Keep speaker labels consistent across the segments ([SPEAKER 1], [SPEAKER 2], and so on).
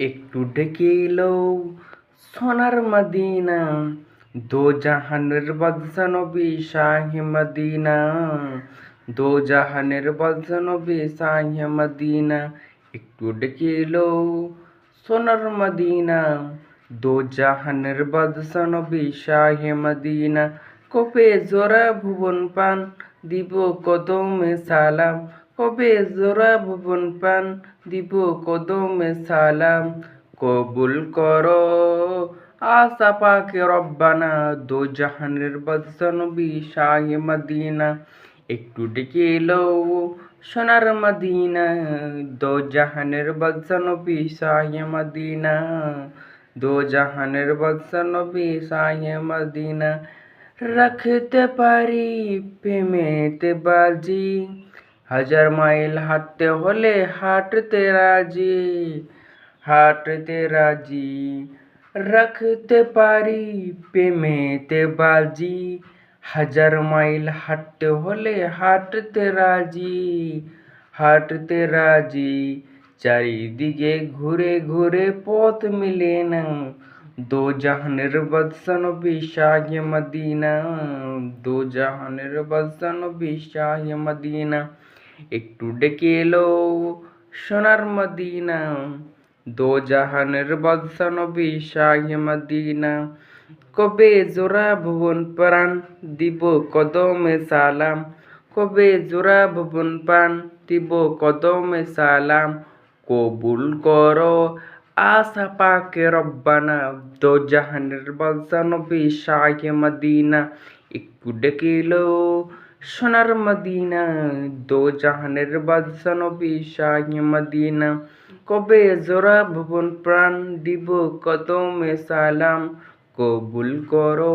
[SPEAKER 1] একটু ডেকে এলো সোনার মদিনা। দো জাহানের বাদশা নবী শাহে মদিনা। দো জাহানের বাদশা নবী মদিনা। একটু ডেকে এলো সোনার মদিনা। দো জাহানের বাদশা নবী শাহে মদিনা। কপে জোড়া ভুবন পান, দিব কদমে সালাম। কবে জোড়া ভুবন পান দিব কদমে সালাম কবুল করো আশা পাকে রব্বানা দো জাহানের বাদশা নবী শাহে মদিনা একটু ডেকে এলো সোনার মদিনা দো জাহানের বাদশা নবী শাহে মদিনা দো জাহানের বাদশা নবী শাহে মদিনা রাখতে পারি প্রেমেতে বাজি হাজার মাইল হাঁটতে হলে হাঁটতে রাজি হাঁটতে রাজি। রাখতে পারি, প্রেমেতে বাজি। হাজার মাইল হাঁটতে হলে হাঁটতে রাজি হাঁটতে রাজি। চারিদিকে ঘুরে ঘুরে পথ মিলে না। দো জাহানের বাদশা নবী শাহে মদিনা। দো জাহানের বাদশা নবী শাহে মদিনা। একটু ডেকে এলো সোনার মদিনা। দো জাহানের বাদশা নবী মদিনা। কবে জোড়া ভুবন প্রাণ দিব কদমে সালাম। কবে জোড়া ভুবন প্রাণ দিব কদমে সালাম। কবুল করো আশা পাকে রব্বানা। দো জাহানের বাদশা নবী মদিনা। একটু ডেকে এলো সোনার মদিনা, দো জাহানের বাদশা নবী শাহে মদিনা। কবে জোড়া ভুবন প্রাণ দিব, কদমে সালাম। কবুল করো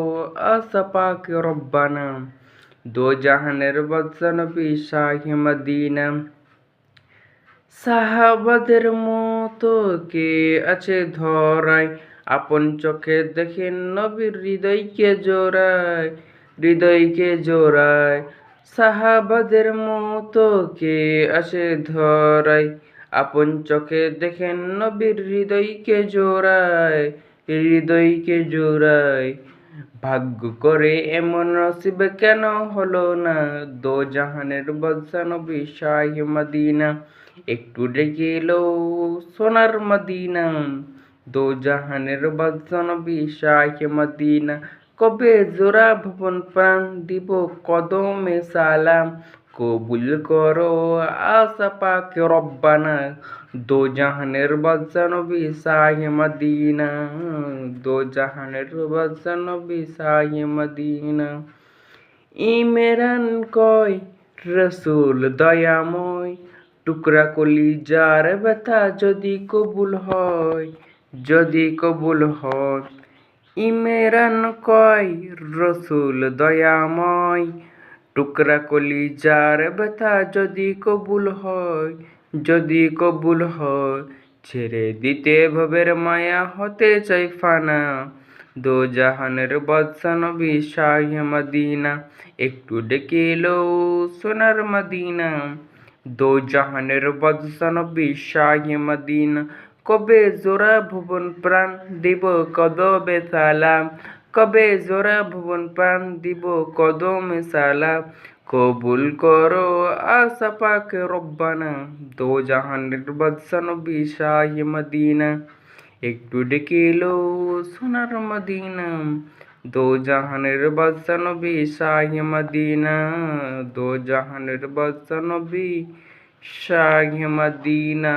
[SPEAKER 1] পাকে রব্বানা। দো জাহানের বাদশা নবী শাহে মদিনা। সাহাবাদের মতো কে আছে ধরায়? আপন চোখে দেখেন নবীর হৃদয়কে জোড়ায়। হৃদয়কে জোড়ায়, সাহাবাদের মতো কে আছে ধরায়। আপন চোখে দেখেন নবীর হৃদয়কে জোড়ায় হৃদয়কে জোড়ায়। ভাগ্য করে এমন নসিবে কেন হলো না? দো জাহানের বাদশা নবী শাহে মদিনা, একটু ডেকে এলো সোনার মদিনা। দো জাহানের বাদশা নবী শাহে মদিনা কবে জোড়া ভবন প্রাণ দিব কদমে সালাম? কবুল করো আশা পাকে রব্বানা। দো জাহানের বাদশা নবী শাহে মদিনা। দো জাহানের বাদশা নবী শাহে মদিনা। ইমেরান কয়, রসুল দয়াময়। টুকরা কলি যার ব্যথা যদি কবুল হয়, যদি কবুল হয় ইমেরান কয়, রসুল দয়াময়, টুকরা কলি যার ব্যথা যদি কবুল হয়, যদি কবুল হয়, ছেড়ে দিতে ভবের মায়া হতে চাই ফানা। দো জাহানের বাদশা নবী শাহে মদিনা একটু ডেকে এলো সোনার মদিনা। দো জাহানের বাদশা নবী শাহে মদিনা কবে জোড়া ভুবন প্রাণ দিব কদবে সালাম? কবে জোড়া ভুবন প্রাণ দিব, কদমে সালাম? কবুল করো আশা পাকে রব্বানা, দো জাহানের বাদশা নবী শাহে মদিনা। একটু ডেকে সোনার মদিনা, দো জাহানের বাদশা নবী শাহে মদিনা। দো জাহানের বাদশা নবী শাহে মদিনা।